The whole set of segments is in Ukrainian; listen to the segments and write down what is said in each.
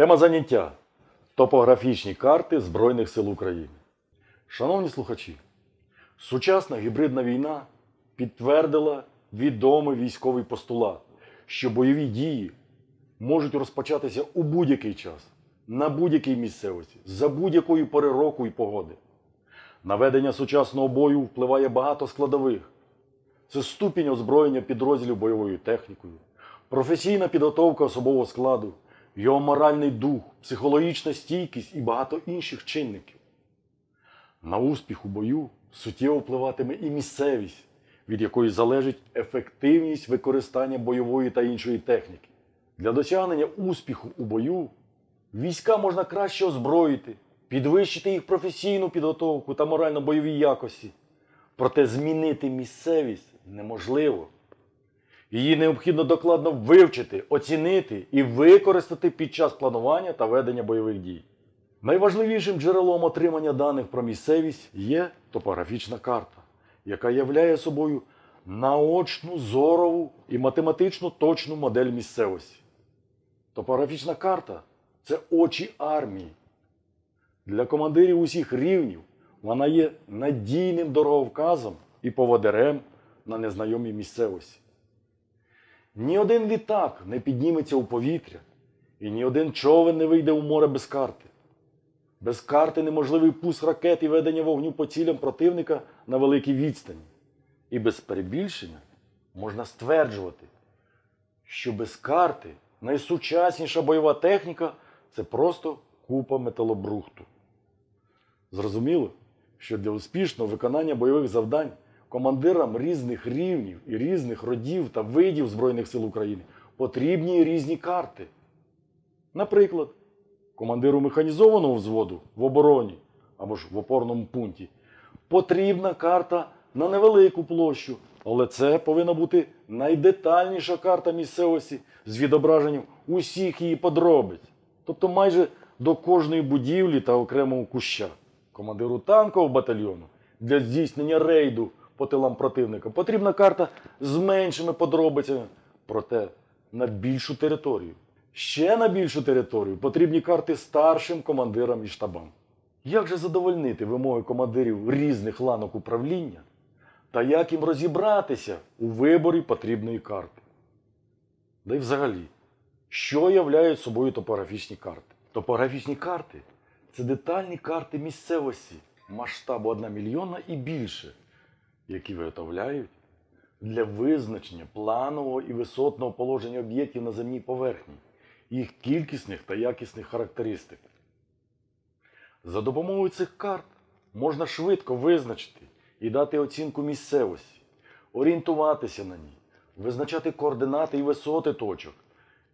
Тема заняття топографічні карти Збройних сил України. Шановні слухачі, сучасна гібридна війна підтвердила відомий військовий постулат, що бойові дії можуть розпочатися у будь-який час, на будь-якій місцевості, за будь-якої пори року і погоди. На ведення сучасного бою впливає багато складових. Це ступінь озброєння підрозділів бойовою технікою, професійна підготовка особового складу, його моральний дух, психологічна стійкість і багато інших чинників. На успіх у бою суттєво впливатиме і місцевість, від якої залежить ефективність використання бойової та іншої техніки. Для досягнення успіху у бою війська можна краще озброїти, підвищити їх професійну підготовку та морально-бойові якості. Проте змінити місцевість неможливо. Її необхідно докладно вивчити, оцінити і використати під час планування та ведення бойових дій. Найважливішим джерелом отримання даних про місцевість є топографічна карта, яка являє собою наочну, зорову і математично точну модель місцевості. Топографічна карта це очі армії. Для командирів усіх рівнів вона є надійним дороговказом і поводирем на незнайомій місцевості. Ні один літак не підніметься у повітря, і ні один човен не вийде у море без карти. Без карти неможливий пуск ракет і ведення вогню по цілям противника на великій відстані. І без перебільшення можна стверджувати, що без карти найсучасніша бойова техніка це просто купа металобрухту. Зрозуміло, що для успішного виконання бойових завдань командирам різних рівнів і різних родів та видів Збройних сил України потрібні різні карти. Наприклад, командиру механізованого взводу в обороні або ж в опорному пункті потрібна карта на невелику площу, але це повинна бути найдетальніша карта місцевості з відображенням усіх її подробиць, тобто майже до кожної будівлі та окремого куща. Командиру танкового батальйону для здійснення рейду по тилам противника потрібна карта з меншими подробицями, проте на більшу територію. Ще на більшу територію потрібні карти старшим командирам і штабам. Як же задовольнити вимоги командирів різних ланок управління та як їм розібратися у виборі потрібної карти? Да й взагалі, що являють собою топографічні карти? Топографічні карти це детальні карти місцевості масштабу 1 мільйона і більше, які виготовляють для визначення планового і висотного положення об'єктів на земній поверхні, їх кількісних та якісних характеристик. За допомогою цих карт можна швидко визначити і дати оцінку місцевості, орієнтуватися на ній, визначати координати і висоти точок,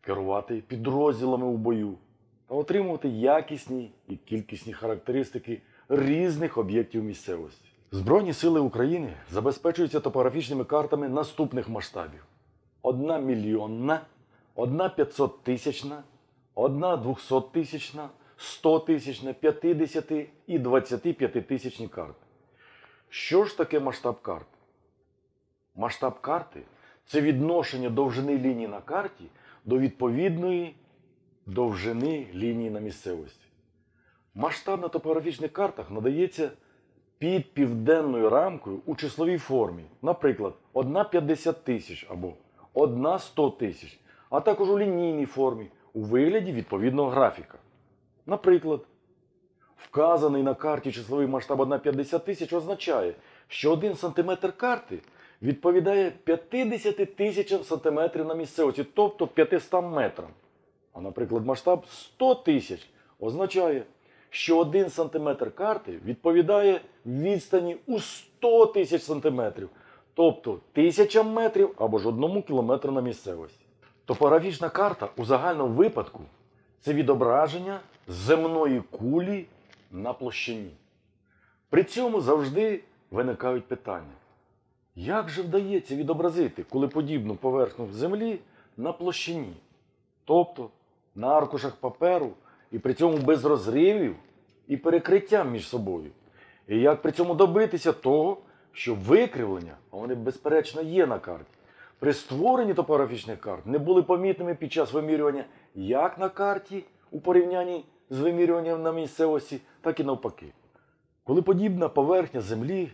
керувати підрозділами у бою та отримувати якісні і кількісні характеристики різних об'єктів місцевості. Збройні сили України забезпечуються топографічними картами наступних масштабів: одна мільйонна, одна 500 тисячна, одна 200 тисячна, 100 тисячна, 50 і 25 тисячні карти. Що ж таке масштаб карти? Масштаб карти це відношення довжини лінії на карті до відповідної довжини лінії на місцевості. Масштаб на топографічних картах надається під південною рамкою у числовій формі, наприклад, 1 50 тисяч або 1 100 тисяч, а також у лінійній формі у вигляді відповідного графіка. Наприклад, вказаний на карті числовий масштаб 1 50 тисяч означає, що 1 см карти відповідає 50 тисячам сантиметрів на місцевості, тобто 500 метрам. А, наприклад, масштаб 100 тисяч означає, що 1 см карти відповідає відстані у 100 тисяч сантиметрів, тобто 1000 метрів або ж 1 кілометру на місцевості. Топографічна карта у загальному випадку це відображення земної кулі на площині. При цьому завжди виникають питання. Як же вдається відобразити кулеподібну поверхню землі на площині? Тобто на аркушах паперу і при цьому без розривів і перекриттям між собою. І як при цьому добитися того, що викривлення, а вони безперечно є на карті, при створенні топографічних карт не були помітними під час вимірювання як на карті у порівнянні з вимірюванням на місцевості, так і навпаки. Коли подібна поверхня Землі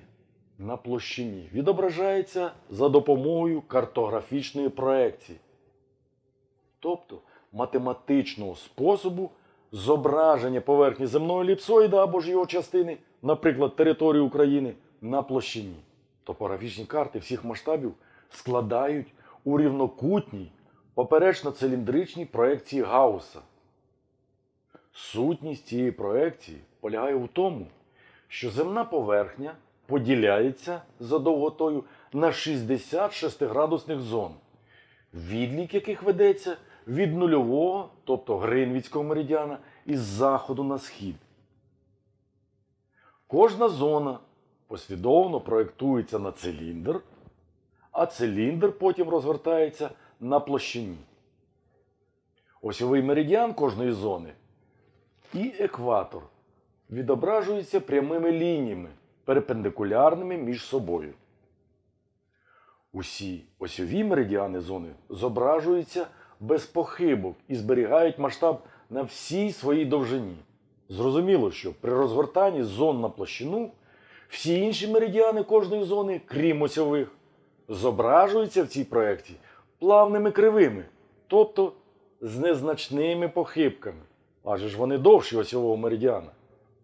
на площині відображається за допомогою картографічної проекції, тобто математичного способу зображення поверхні земного еліпсоїда або ж його частини, наприклад, території України, на площині. Топографічні карти всіх масштабів складають у рівнокутній поперечно-циліндричній проекції Гаусса. Сутність цієї проекції полягає у тому, що земна поверхня поділяється за довготою на 60 градусних зон, відлік яких ведеться від нульового, тобто Гринвіцького меридіана, із заходу на схід. Кожна зона послідовно проєктується на циліндр, а циліндр потім розгортається на площині. Осьовий меридіан кожної зони і екватор відображуються прямими лініями, перпендикулярними між собою. Усі осьові меридіани зони зображуються без похибок і зберігають масштаб на всій своїй довжині. Зрозуміло, що при розгортанні зон на площину всі інші меридіани кожної зони, крім осьових, зображуються в цій проєкції плавними кривими, тобто з незначними похибками. Адже ж вони довші осьового меридіана.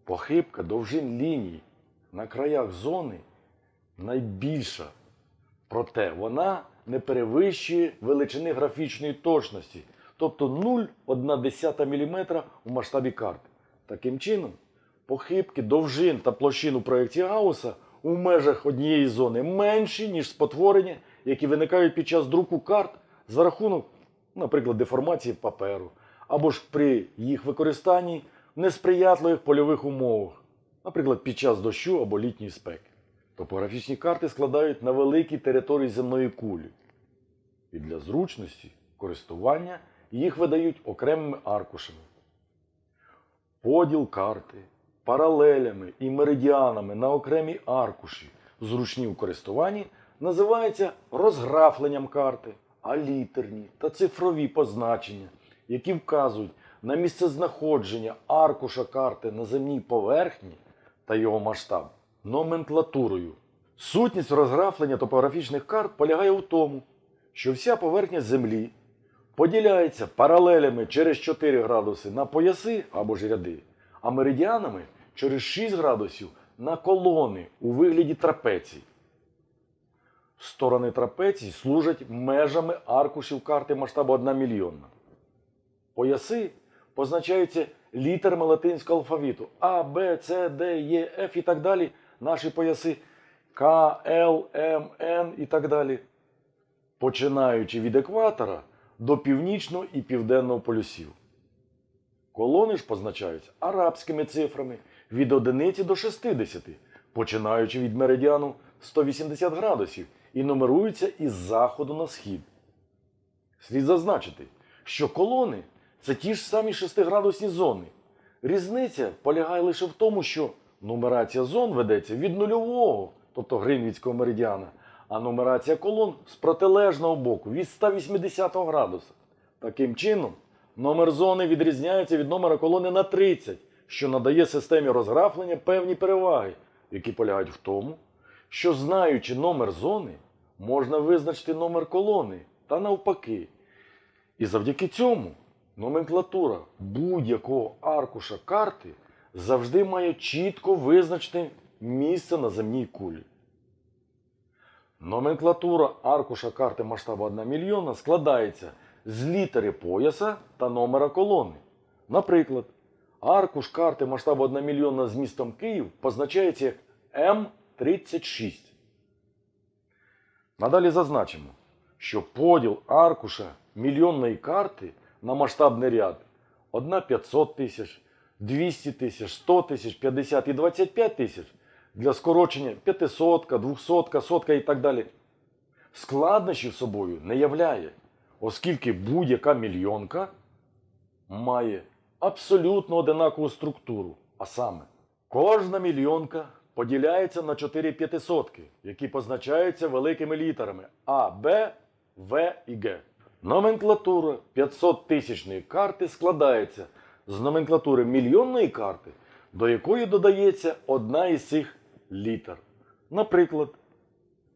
Похибка довжин лінії на краях зони найбільша. Проте вона не перевищує величини графічної точності, тобто 0,1 мм у масштабі карти. Таким чином, похибки довжин та площин у проєкції Гаусса у межах однієї зони менші, ніж спотворення, які виникають під час друку карт за рахунок, наприклад, деформації паперу, або ж при їх використанні в несприятливих польових умовах, наприклад, під час дощу або літньої спеки. Топографічні карти складають на великій території земної кулі. І для зручності користування їх видають окремими аркушами. Поділ карти паралелями і меридіанами на окремі аркуші, зручні у користуванні, називається розграфленням карти, а літерні та цифрові позначення, які вказують на місцезнаходження аркуша карти на земній поверхні та його масштаб номенклатурою. Сутність розграфлення топографічних карт полягає у тому, що вся поверхня Землі поділяється паралелями через 4 градуси на пояси або ж ряди, а меридіанами через 6 градусів на колони у вигляді трапецій. Сторони трапецій служать межами аркушів карти масштабу 1 мільйонна. Пояси позначаються літерами латинського алфавіту А, Б, С, Д, Е, Ф і так далі. Наші пояси К, Л, М, Н і так далі. Починаючи від екватора до північного і південного полюсів. Колони ж позначаються арабськими цифрами від 1 до 60, починаючи від меридіану 180 градусів і нумеруються із заходу на схід. Слід зазначити, що колони це ті ж самі 6-градусні зони. Різниця полягає лише в тому, що нумерація зон ведеться від нульового, тобто Гринвіцького меридіана, а нумерація колон з протилежного боку від 180 градуса. Таким чином, номер зони відрізняється від номера колони на 30, що надає системі розграфлення певні переваги, які полягають в тому, що знаючи номер зони, можна визначити номер колони та навпаки. І завдяки цьому номенклатура будь-якого аркуша карти завжди має чітко визначене місце на земній кулі. Номенклатура аркуша карти масштабу 1 мільйона складається з літери пояса та номера колони. Наприклад, аркуш карти масштабу 1 мільйона з містом Київ позначається як М36. Надалі зазначимо, що поділ аркуша мільйонної карти на масштабний ряд 1 500 тисяч, 200 тисяч, 100 тисяч, 50 і 25 тисяч для скорочення 500, 200, сотка і так далі. Складнощів собою не являє, оскільки будь-яка мільйонка має абсолютно одинакову структуру. А саме, кожна мільйонка поділяється на 4 п'ятисотки, які позначаються великими літерами А, Б, В і Г. Номенклатура 500 тисячної карти складається з номенклатури мільйонної карти, до якої додається одна із цих літер. Наприклад,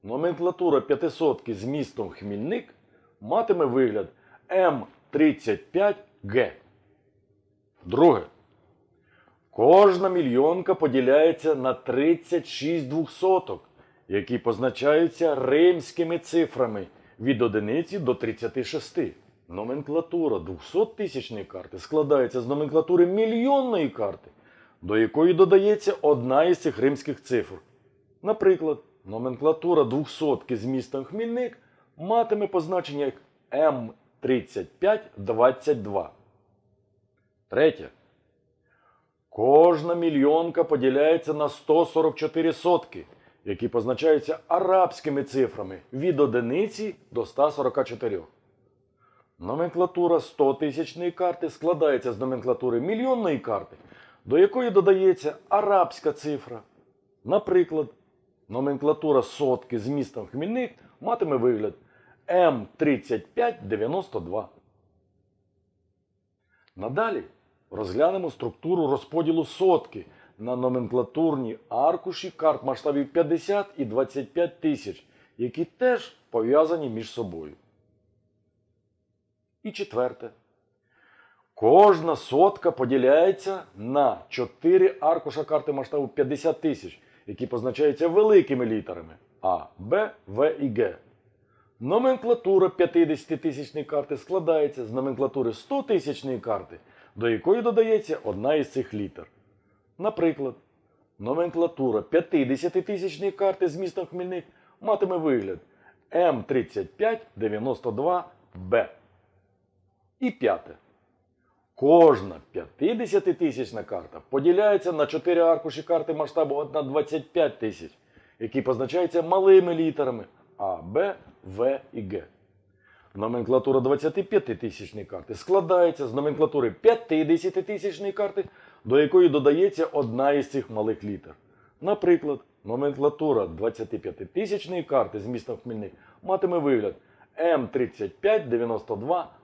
номенклатура 500 з містом Хмільник матиме вигляд М35Г. Друге. Кожна мільйонка поділяється на 36 двохсоток, які позначаються римськими цифрами від 1 до 36. Номенклатура 200-тисячної карти складається з номенклатури мільйонної карти, до якої додається одна із цих римських цифр. Наприклад, номенклатура 200 з містом Хмільник матиме позначення як М3522. Третє. Кожна мільйонка поділяється на 144 сотки, які позначаються арабськими цифрами від одиниці до 144. Номенклатура 100 тисячної карти складається з номенклатури мільйонної карти, до якої додається арабська цифра. Наприклад, номенклатура сотки з містом Хмільник матиме вигляд М3592. Надалі розглянемо структуру розподілу сотки на номенклатурні аркуші карт масштабів 50 і 25 тисяч, які теж пов'язані між собою. І четверте. Кожна сотка поділяється на 4 аркуша карти масштабу 50 тисяч, які позначаються великими літерами А, Б, В і Г. Номенклатура 50-тисячної карти складається з номенклатури 100-тисячної карти, до якої додається одна із цих літер. Наприклад, номенклатура 50-тисячної карти з містом Хмельник матиме вигляд М3592Б. І п'яте. Кожна 50-тисячна карта поділяється на 4 аркуші карти масштабу 1 на 25 тисяч, які позначаються малими літерами А, Б, В і Г. Номенклатура 25-тисячної карти складається з номенклатури 50-тисячної карти, до якої додається одна із цих малих літер. Наприклад, номенклатура 25-тисячної карти з містом Хмельник матиме вигляд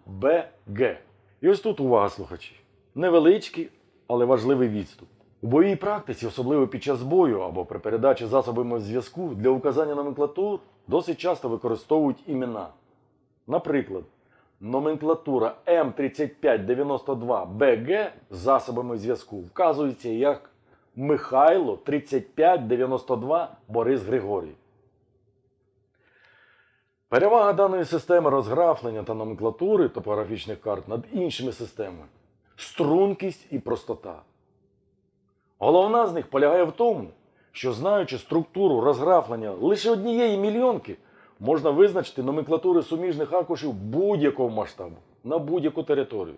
М3592БГ. І ось тут увага слухачі. Невеличкий, але важливий відступ. У бойовій практиці, особливо під час бою або при передачі засобами зв'язку, для указання номенклатур досить часто використовують імена. Наприклад, номенклатура М3592БГ з засобами зв'язку вказується як Михайло 3592 Борис Григорій. Перевага даної системи розграфлення та номенклатури топографічних карт над іншими системами стрункість і простота. Головна з них полягає в тому, що знаючи структуру розграфлення лише однієї мільйонки, можна визначити номенклатури суміжних аркушів будь-якого масштабу на будь-яку територію.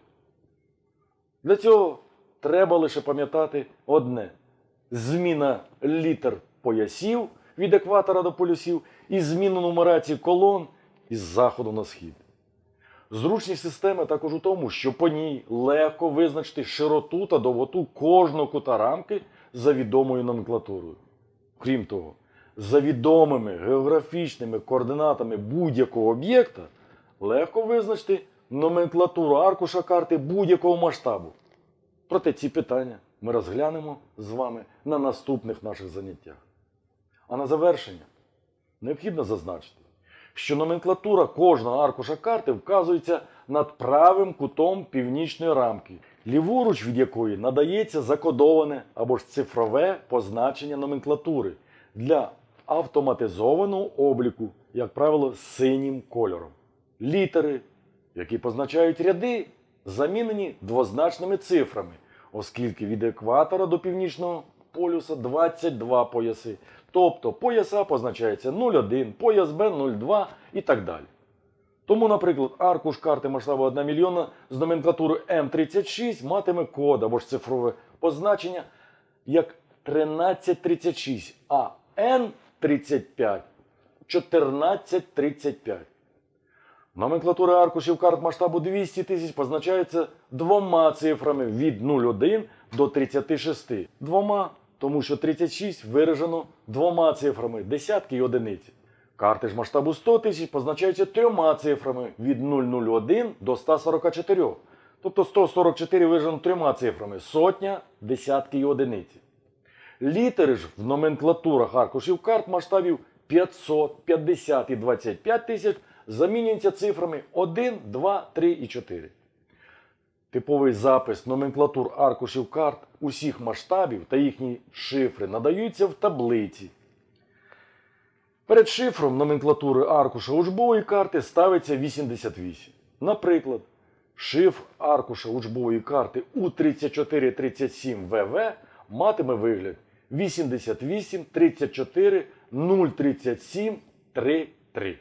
Для цього треба лише пам'ятати одне: зміна літер поясів від екватора до полюсів і зміну нумерації колон із заходу на схід. Зручність системи також у тому, що по ній легко визначити широту та довготу кожного кута рамки за відомою номенклатурою. Крім того, за відомими географічними координатами будь-якого об'єкта легко визначити номенклатуру аркуша карти будь-якого масштабу. Проте ці питання ми розглянемо з вами на наступних наших заняттях. А на завершення необхідно зазначити, що номенклатура кожного аркуша карти вказується над правим кутом північної рамки, ліворуч від якої надається закодоване або ж цифрове позначення номенклатури для автоматизованого обліку, як правило, синім кольором. Літери, які позначають ряди, замінені двозначними цифрами, оскільки від екватора до північного полюса 22 пояси. Тобто пояс А позначається 0,1, пояс Б 0,2 і так далі. Тому, наприклад, аркуш карти масштабу 1 мільйона з номенклатури М36 матиме код або ж цифрове позначення як 1336, а Н35 1435. Номенклатура аркушів карт масштабу 200 тисяч позначається двома цифрами від 0,1 до 36. Двома, тому що 36 виражено двома цифрами десятки і одиниці. Карти ж масштабу 100 тисяч позначаються трьома цифрами від 001 до 144, Тобто 144 виражено трьома цифрами сотня, десятки і одиниці. Літери ж в номенклатурах аркушів карт масштабів 500, 50 і 25 тисяч замінюються цифрами 1, 2, 3 і 4. Типовий запис номенклатур аркушів карт усіх масштабів та їхні шифри надаються в таблиці. Перед шифром номенклатури аркуша учбової карти ставиться 88. Наприклад, шифр аркуша учбової карти У3437 ВВ матиме вигляд 88 34 037 33.